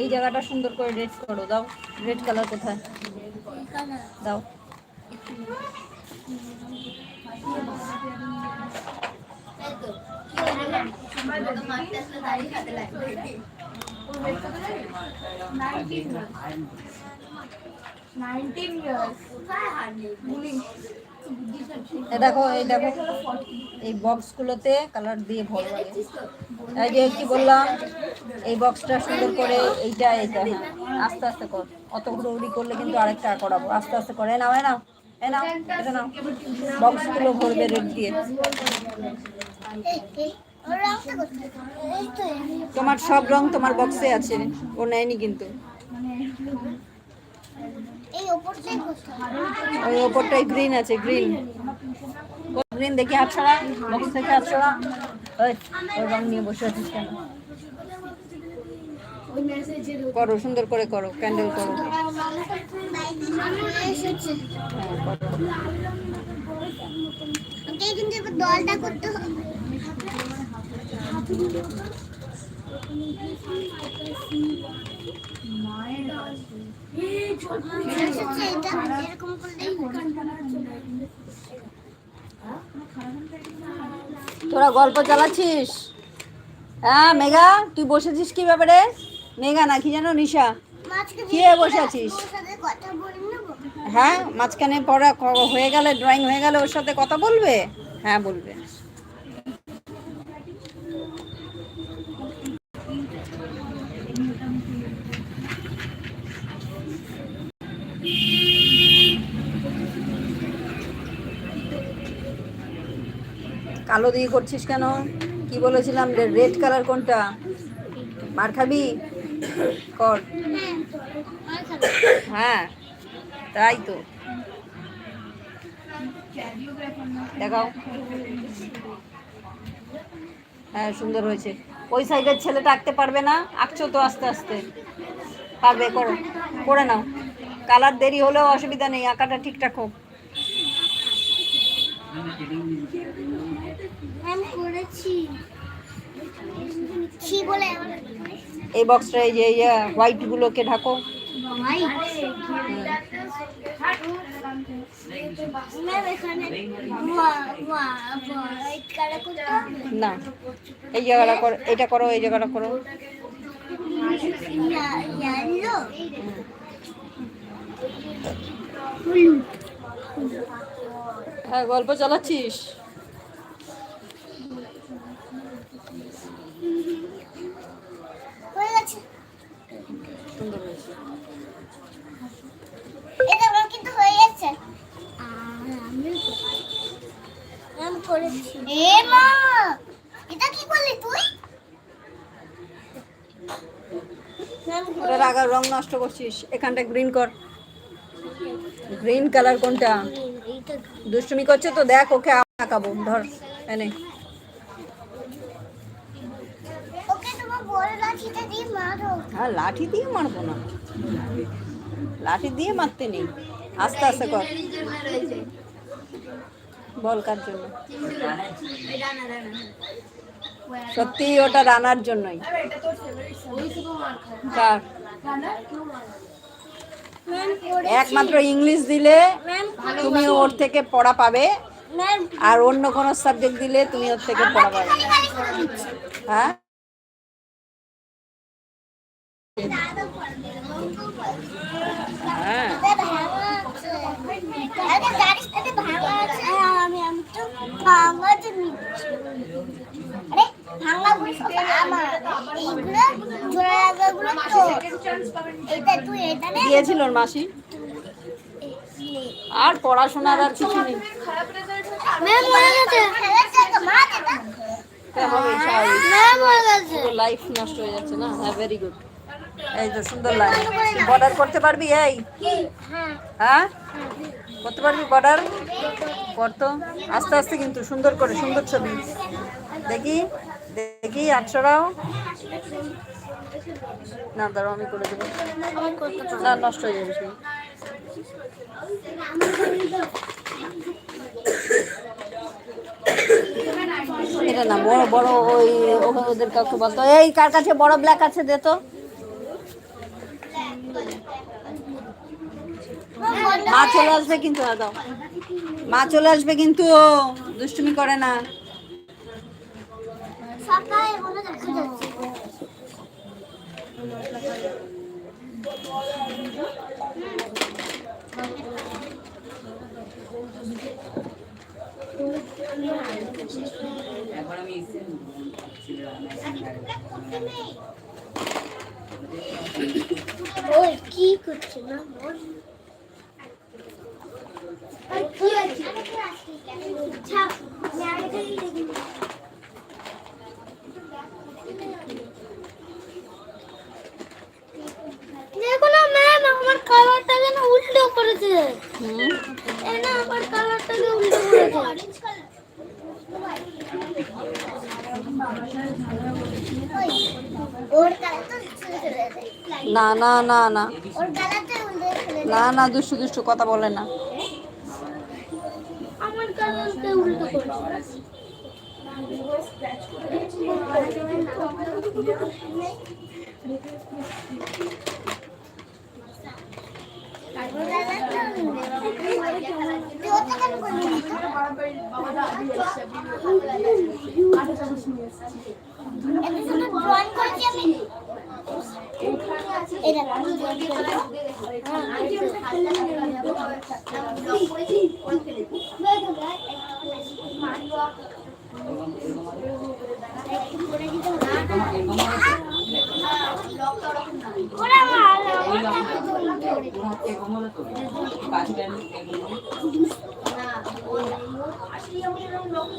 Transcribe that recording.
এই জায়গাটা সুন্দর করে রেড করো দাও। রেড কালার কোথায়? দাও। দেখো এই দেখো এই বক্সগুলোতে কালার দিয়ে ভরা লাগে এই যে কি বললাম এই বক্সটা সুন্দর করে এইটা এইটা হ্যাঁ আস্তে আস্তে কর। অত করলে কিন্তু আরেকটা করাবো। আস্তে আস্তে করে। নাও এ নাও এ নাও এটা নাও। বক্সগুলো ভরবে রেড দিয়ে। তোমার সব রং তোমার বক্সে আছে। ও নেয়নি কিন্তু এই ওপরটাই করতে হবে ওই ওপরটাই গ্রিন আছে গ্রিন গ্রিন দেখি হাত ছড়া বক্স থেকে হাত ছড়া ওই ওই রং নিয়ে বসে আছিস কেন? করো সুন্দর করে করো ক্যান্ডেল করো। হ্যাঁ দলটা করতে হবে। তোরা গল্প চালাচ্ছিস? হ্যাঁ মেঘা তুই বসেছিস কি ব্যাপারে? মেঘা না কি জানো নিশা? কি বসে আছিস? হ্যাঁ মাঝখানে পড়া হয়ে গেলে ড্রয়িং হয়ে গেলে ওর সাথে কথা বলবে? হ্যাঁ বলবে। কালো দিয়ে করছিস কেন? কি বলেছিলাম রেড কালার কোনটা? মার খাবি? কর। হ্যাঁ তাই তো। দেখাও। হ্যাঁ সুন্দর হয়েছে। ওই সাইডের ছেলেটা আঁকতে পারবে না? আঁকছো তো আস্তে আস্তে। পারবে, করো। করে নাও। কালার দেরি হলেও অসুবিধা নেই, আঁকাটা ঠিকঠাক হোক আমি করেছি কি বলে আমার এই বক্সটা এই যে হোয়াইট গুলোকে ঢাকো। না, এই জায়গাটা করো, এটা করো, এই জায়গাটা করো। হলুদ হ্যাঁ গল্প চালাচ্ছিস? হয়ে গেছে। সুন্দর হয়েছে। এটা আমার কিন্তু হয়ে গেছে। আমি করেছি এ মা এটা কি করলি তুই? রাগার রং নষ্ট করছিস। এখানটা গ্রিন কর। গ্রিন কালার কোনটা? দুষ্টুমি করছে তো দেখ ওকে আঁকাবো ধর এনে। হ্যাঁ লাঠি দিয়ে মারবো না। লাঠি দিয়ে মারতে নেই। আস্তে আস্তে কর। বল কার জন্য? সত্যি ওটা রানার জন্যই। কার? একমাত্র ইংলিশ দিলে তুমি ওর থেকে পড়া পাবে, আর অন্য কোনো সাবজেক্ট দিলে তুমি ওর থেকে পড়া পাবে। হ্যাঁ আমি আমি তো ভাঙাতে নিচ্ছি আরে ভাঙা আমার এইগুলো জোড়া লাগাগুলো তো এটা তুই এটা নে দিয়েছিল ওর মাসি। আর পড়াশোনার আর কিছু নেই। লাইফ নষ্ট হয়ে যাচ্ছে না। হ্যাঁ ভেরি গুড এই তো সুন্দর বর্ডার করতে পারবি এই? হ্যাঁ? হ্যাঁ করতে পারবি বর্ডার করতো আস্তে আস্তে কিন্তু সুন্দর করে সুন্দর ছবি। দেখি দেখি আটশোরাও না, দাঁড়াও, আমি করে দেবো। না, নষ্ট হয়ে যাবে সেই। এটা না, বড় বড় ওই ওদের কাউকে বলতো, এই, কার কাছে বড় ব্ল্যাক আছে, দে তো। মা চলে আসবে কিন্তু দাও। মা চলে আসবে কিন্তু, দুষ্টুমি করে না। সকালে দেখা যাচ্ছে করছে বল ওই কি আমি দেখো না উল্টো করেছে। না আমার কালারটাকে উল্টো করেছে ওর কালারটা উল্টো করেছে না না না না। না না দুষ্টু দুষ্টু কথা বলে না। আমার আমি এটা ওরা ভালো 你有没有扔东西